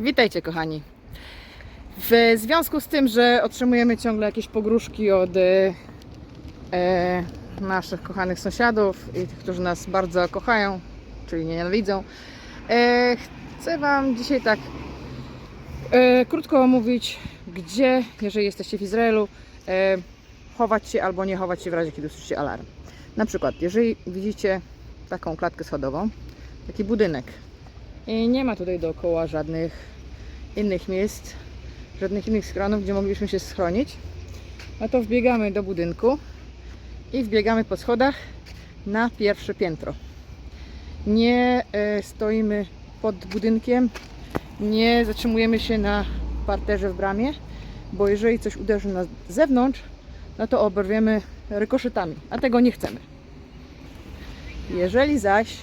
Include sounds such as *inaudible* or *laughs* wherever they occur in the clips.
Witajcie kochani. W związku z tym, że otrzymujemy ciągle jakieś pogróżki od e, e, naszych kochanych sąsiadów i tych, którzy nas bardzo kochają, czyli nie nienawidzą, e, chcę Wam dzisiaj tak e, krótko omówić, gdzie, jeżeli jesteście w Izraelu, e, chować się albo nie chować się w razie, kiedy usłyszycie alarm. Na przykład, jeżeli widzicie taką klatkę schodową, taki budynek, i nie ma tutaj dookoła żadnych innych miejsc, żadnych innych schronów, gdzie moglibyśmy się schronić. No to wbiegamy do budynku i wbiegamy po schodach na pierwsze piętro. Nie e, stoimy pod budynkiem, nie zatrzymujemy się na parterze w bramie, bo jeżeli coś uderzy na zewnątrz, no to oberwiemy rykoszetami, a tego nie chcemy. Jeżeli zaś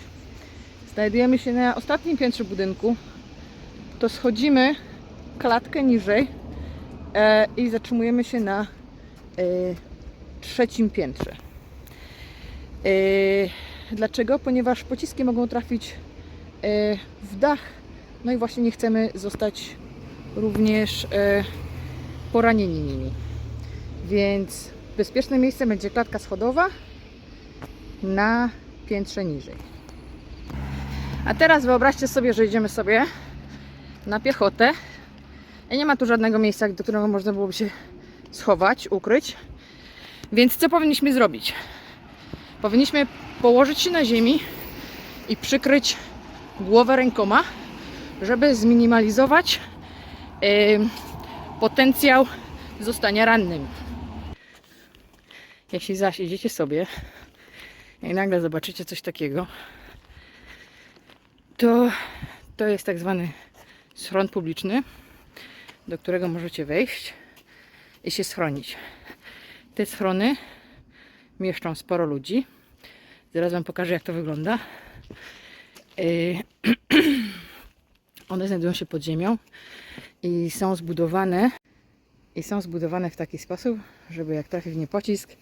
Znajdujemy się na ostatnim piętrze budynku. To schodzimy klatkę niżej e, i zatrzymujemy się na e, trzecim piętrze. E, dlaczego? Ponieważ pociski mogą trafić w dach. No i właśnie nie chcemy zostać również poranieni nimi. Więc bezpieczne miejsce będzie klatka schodowa na piętrze niżej. A teraz wyobraźcie sobie, że idziemy sobie na piechotę i nie ma tu żadnego miejsca, do którego można byłoby się schować, ukryć. Więc co powinniśmy zrobić? Powinniśmy położyć się na ziemi i przykryć głowę rękoma, żeby zminimalizować yy, potencjał zostania rannym. Jeśli zaś idziecie sobie i nagle zobaczycie coś takiego, to, to jest tak zwany schron publiczny, do którego możecie wejść i się schronić. Te schrony mieszczą sporo ludzi. Zaraz Wam pokażę, jak to wygląda. Yy, *clears throat* One znajdują się pod ziemią i są zbudowane i są zbudowane w taki sposób, żeby jak trafi w nie pocisk,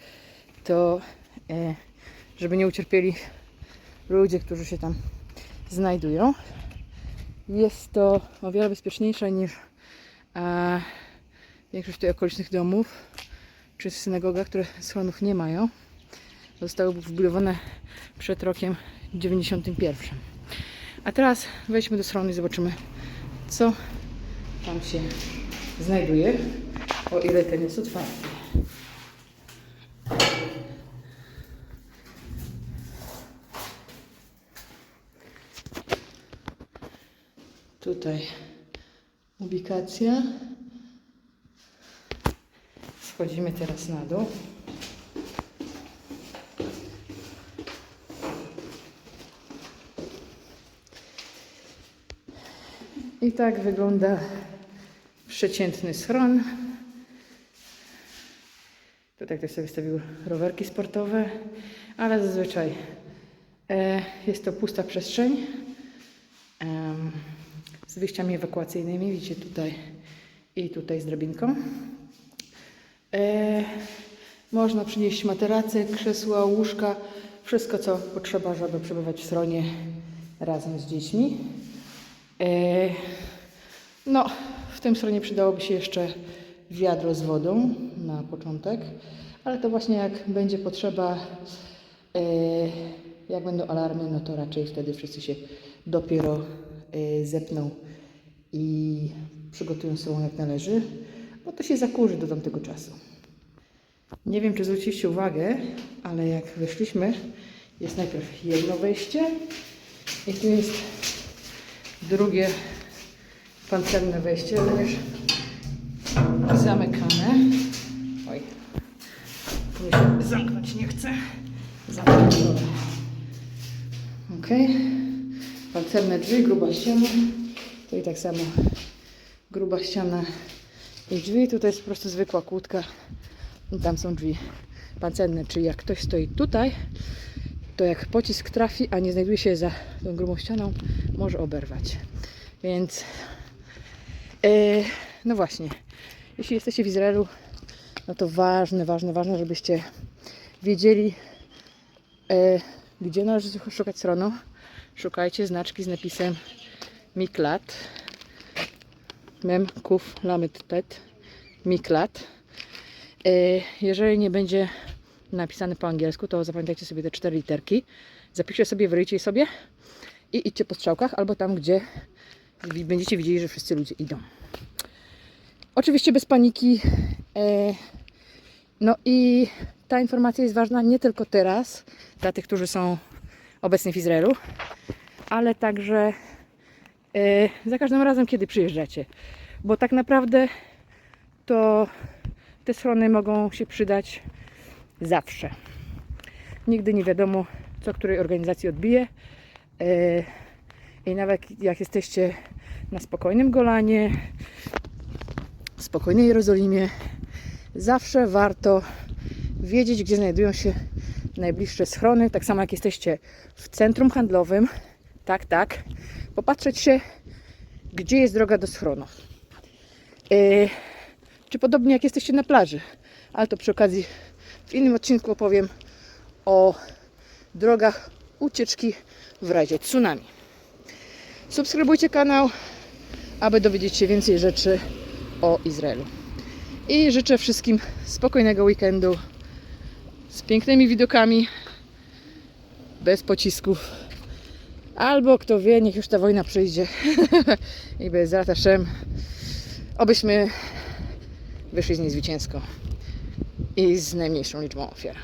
to e, żeby nie ucierpieli ludzie, którzy się tam znajdują. Jest to o wiele bezpieczniejsze niż e, większość tutaj okolicznych domów czy synagoga, które schronów nie mają. Zostały wbudowane przed rokiem 91. A teraz wejdźmy do schronu i zobaczymy, co tam się znajduje, o ile ten jest otwarty. Tutaj ubikacja. Schodzimy teraz na dół. I tak wygląda przeciętny schron. Tutaj ktoś sobie stawił rowerki sportowe, ale zazwyczaj e, jest to pusta przestrzeń em, z wyjściami ewakuacyjnymi. Widzicie tutaj i tutaj z drabinką. E, można przynieść materace, krzesła, łóżka, wszystko co potrzeba, żeby przebywać w stronie razem z dziećmi. E, no, w tym stronie przydałoby się jeszcze wiadro z wodą na początek, ale to właśnie jak będzie potrzeba, e, jak będą alarmy, no to raczej wtedy wszyscy się dopiero e, zepną i przygotują sobą jak należy, bo to się zakurzy do tamtego czasu. Nie wiem, czy zwróciliście uwagę, ale jak weszliśmy, jest najpierw jedno wejście i tu jest drugie pancerne wejście, również zamykane. Oj, tu się zamknąć nie chce. Zamknąć. Ok. Pancerne drzwi, gruba ściana. Tu i tak samo gruba ściana i drzwi. Tutaj jest po prostu zwykła kłódka. I tam są drzwi pancerne, czyli jak ktoś stoi tutaj, to jak pocisk trafi, a nie znajduje się za tą grubą ścianą, może oberwać. Więc e, no właśnie, jeśli jesteście w Izraelu, no to ważne, ważne, ważne, żebyście wiedzieli, e, gdzie należy szukać stronu. Szukajcie znaczki z napisem Miklat. Mem, Kuf, Lamet, Tet, Miklat. E, Jeżeli nie będzie napisane po angielsku, to zapamiętajcie sobie te cztery literki. Zapiszcie sobie, wyryjcie sobie i idźcie po strzałkach albo tam, gdzie będziecie widzieli, że wszyscy ludzie idą. Oczywiście bez paniki. E, no i ta informacja jest ważna nie tylko teraz, dla tych, którzy są obecnie w Izraelu, ale także e, za każdym razem, kiedy przyjeżdżacie. Bo tak naprawdę to te schrony mogą się przydać zawsze. Nigdy nie wiadomo, co której organizacji odbije. E, I nawet jak jesteście na spokojnym Golanie, spokojnej Jerozolimie, zawsze warto wiedzieć, gdzie znajdują się najbliższe schrony. Tak samo jak jesteście w centrum handlowym, tak, tak, popatrzeć się, gdzie jest droga do schronu. E, czy podobnie jak jesteście na plaży, ale to przy okazji w innym odcinku opowiem o drogach ucieczki w razie tsunami. Subskrybujcie kanał, aby dowiedzieć się więcej rzeczy o Izraelu. I życzę wszystkim spokojnego weekendu z pięknymi widokami, bez pocisków. Albo kto wie, niech już ta wojna przyjdzie *laughs* i bez rataszem, obyśmy wyszli z niej zwycięsko i z najmniejszą liczbą ofiar.